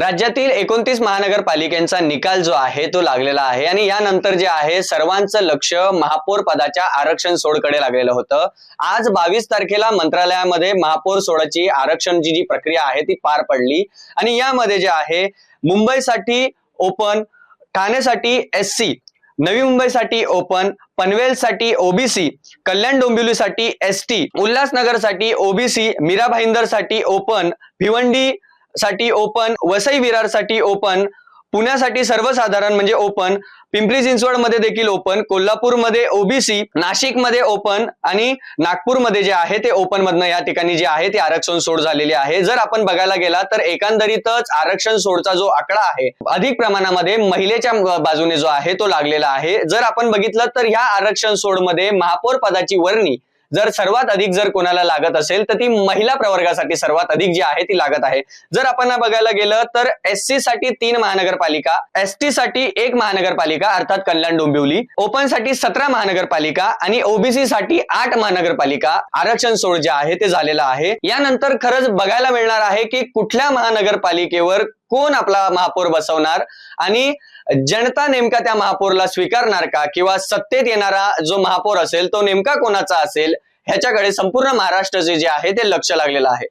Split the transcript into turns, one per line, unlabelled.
राज्यातील एकोणतीस महानगरपालिकांचा निकाल जो आहे तो लागलेला आहे आणि यानंतर जे आहे सर्वांचं लक्ष महापौर पदाच्या आरक्षण सोडकडे लागलेलं होतं. आज बावीस तारखेला मंत्रालयामध्ये महापौर सोडाची आरक्षणची जी प्रक्रिया आहे ती पार पडली. आणि यामध्ये जे आहे मुंबईसाठी ओपन ठाणेसाठी एस सी नवी मुंबईसाठी ओपन पनवेलसाठी ओबीसी कल्याण डोंबिवलीसाठी एस टी उल्हासनगरसाठी ओबीसी मीरा भाईंदरसाठी ओपन भिवंडी साठी ओपन वसई विरारसाठी ओपन पुण्यासाठी सर्वसाधारण म्हणजे ओपन पिंपरी चिंचवड देखील ओपन कोल्हापूरमध्ये ओबीसी नाशिकमध्ये ओपन आणि नागपूरमध्ये जे आहे ते ओपन मधनं या ठिकाणी जे आहे ते आरक्षण सोड झालेले आहे. जर आपण बघायला गेला तर एकंदरीतच आरक्षण सोडचा जो आकडा आहे अधिक प्रमाणामध्ये महिलेच्या बाजूने जो आहे तो लागलेला आहे. जर आपण बघितलं तर ह्या आरक्षण सोडमध्ये महापौर पदाची वर्णी जर सर्वात अधिक जर कोणाला लागत असेल तर ती महिला प्रवर्गासाठी सर्वात अधिक जी आहे ती लागत आहे. जर आपण बघायला गेलं तर एससाठी तीन महानगरपालिका एससाठी एक महानगरपालिका अर्थात कल्याण डोंबिवली ओपनसाठी सतरा महानगरपालिका आणि ओबीसी साठी आठ महानगरपालिका आरक्षण सोड जे आहे ते झालेलं आहे. यानंतर खरंच बघायला मिळणार आहे की कुठल्या महानगरपालिकेवर कोण आपला महापौर बसवणार आणि जनता नेमका त्या महापौरला स्वीकारणार का? किंवा सत्तेत येणारा जो महापौर असेल तो नेमका कोणाचा असेल? ह्याच्याकडे संपूर्ण महाराष्ट्राचे जे आहे ते लक्ष लागलेलं आहे.